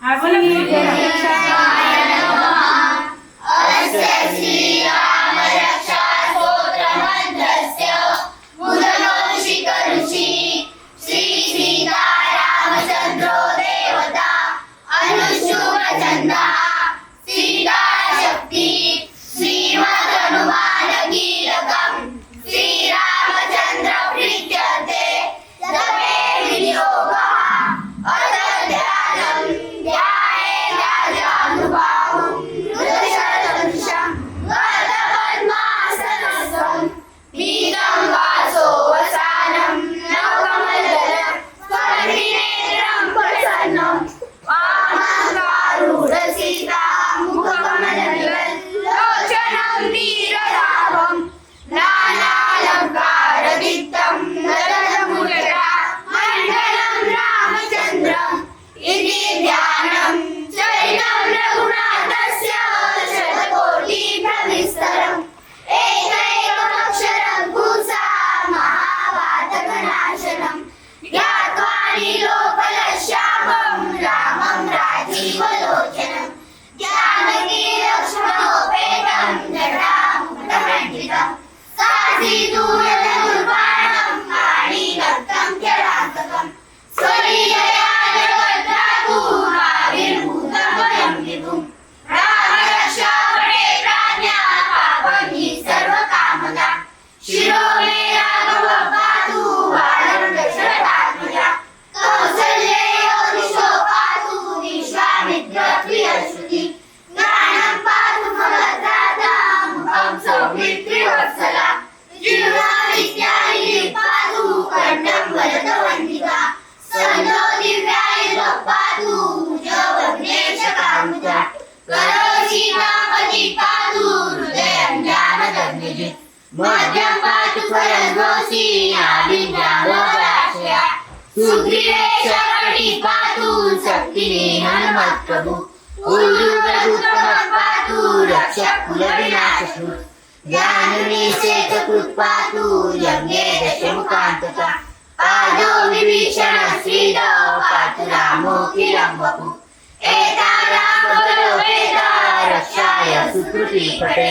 Have a good day. ज्ञानदग्निजित् मध्यं पातु परङ्गोषि आदिन्द्रालोकाश्रया सुग्रीवेशकटि पातु शक्तिने हनुमत्प्रभु उल्लूकदुत्तमः पातु रक्षः कुलविनाशसु ज्ञाननिषेधकृत् पातु यज्ञे दशमुखान्तता पादो विभीषण श्रीदौ पातु रामो किलम्बकु एता रामबलोपेता रक्षाय सुकृती पटे.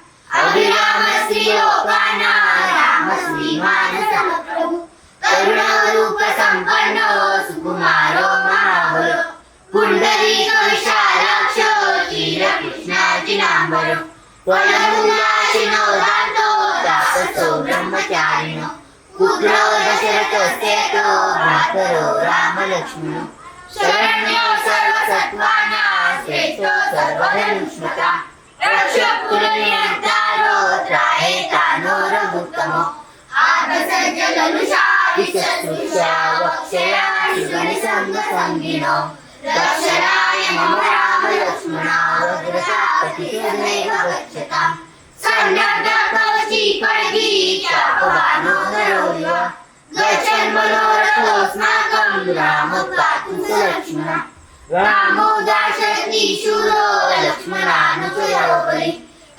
अभिराम श्रीलोकाना राम श्रीमानसमप्रभु करुणरूप सम्पन्नो सुकुमारो महाबलो पुण्डरीक विशालाक्ष क्षीरकृष्णार्जिनाम्बरो त्वयमूलाशिनो दातो दाससो ब्रह्मचारिणो पुत्रो भ्रातरो शरण्यो सर्वसत्त्वानां श्रेष्ठो सर्वधनुष्मता। रक्षकुलनियन्तारो त्रायेतानो रघुत्तमो आत्मसज्जलनुषा वक्षया शिवनिसङ्गसङ्गिनो दक्षराय मम राम लक्ष्मणा गच्छताम् सन्नद्धकवची खड्गी चापवानो नरोऽयव गच्छन् मनोरथोऽस्माकं राम पातु स लक्ष्मणा। रामो दाशरथी शूरो लक्ष्मणानुचयोपरि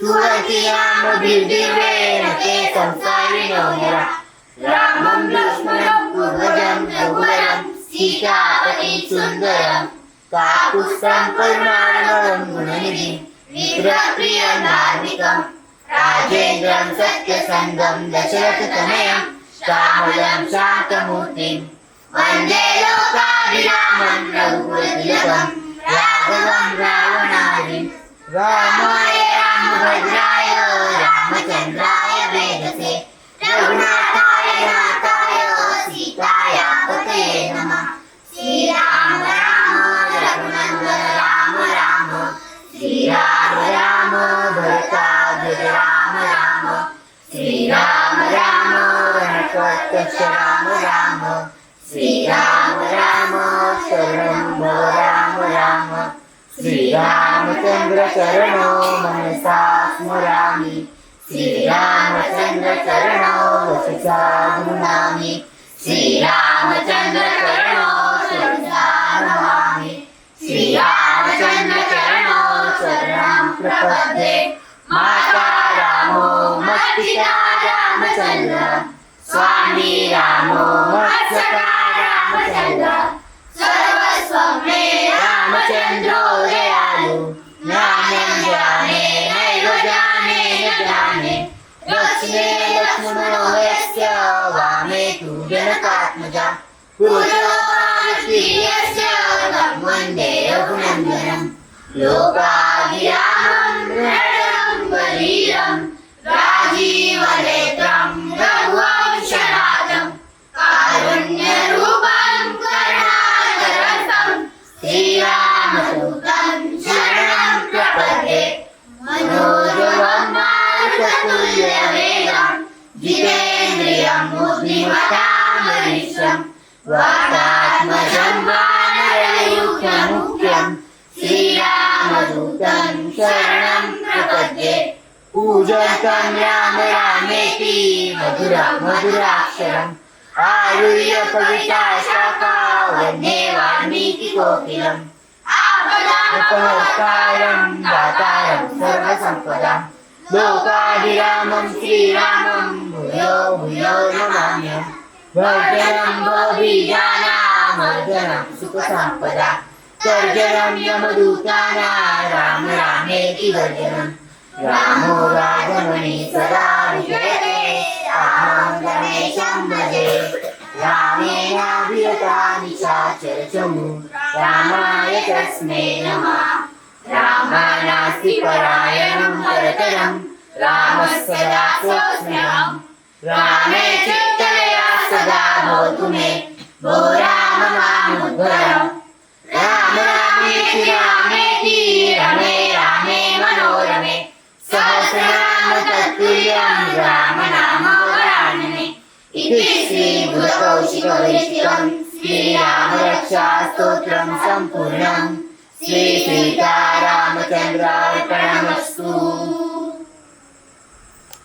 सुरतिरामभिर्दिव्येन ते संसारिणो नरा रामं लक्ष्मणं पूर्वजं रघुवरं सीतापतिं सुन्दरं काकुत्स्थं करुणार्णवं गुणनिधिं विप्रप्रियं धार्मिकं राजेन्द्रं सत्यसङ्गं दशरथतनयं, श्यामलं शान्तमूर्तिं, वंदे लोकाभिरामं रघुकुलतिलकं, राघवं रावणादिं, रामाय रामभद्राय रामचन्द्राय वेदसे रघुनाथाय नाथाय सीताय नमः श्रीराम राम रघुनन्दन राम राम श्रीराम राम भरताद्र राम राम श्रीराम राम रणकर्कश राम राम श्रीराम राम शरणं राम राम श्रीरामचन्द्र चरणो मनसा स्मरामि। श्रीरामचन्द्र चरणो वचसा गृह्णामि श्रीरामचन्द्र चरणो शिरसा नमामि श्रीरामचन्द्र चरणो शरणं प्रपद्ये। माता रामो मत्पिता रामचन्द्र। स्वामी रामो मत्सखा रामचन्द्र। सर्वस्वं मे रामचन्द्रो പുരോപാനീയസ്യ ധർമ്മന്റെ രഘുനന്ദനം ലോകാഭിരാമം രാജീവലേ श्रीरामदूतं शरणं प्रपद्ये। पूजन्तं राम रामेति मधुरा मधुराक्षरम्। आरुह्य कविता शाखा वन्दे वाल्मीकिकोकिलम् उपहर्तारं दातारं सर्वसम्पदां लोकाभिरामं श्रीरामं भूयो भूयो नमाम्यहं भर्जनं भोभिजानामर्जनं सुखसम्पदा। सर्जनं राम रामेति गर्जनं रामो राजमणि सदा विजयते रामं गणेशं भजे रामेणाभियता निशाचरचमु रामाय तस्मै नमः रामानास्ति परायणं परतरं रामः सदा सोऽस्म्यहम् रामे चित्तलया सदा भवतु मे। भो राम मामुद्भरम् रामेति रामेति रमे रामे मनोरमे। सहस्रनाम तत्तुल्यं राम नाम वरानने इति श्रीबुधकौशिकविष्टं श्रीरामरक्षास्तोत्रं सम्पूर्णम् श्रीसीतारामचन्द्रार्पणमस्तु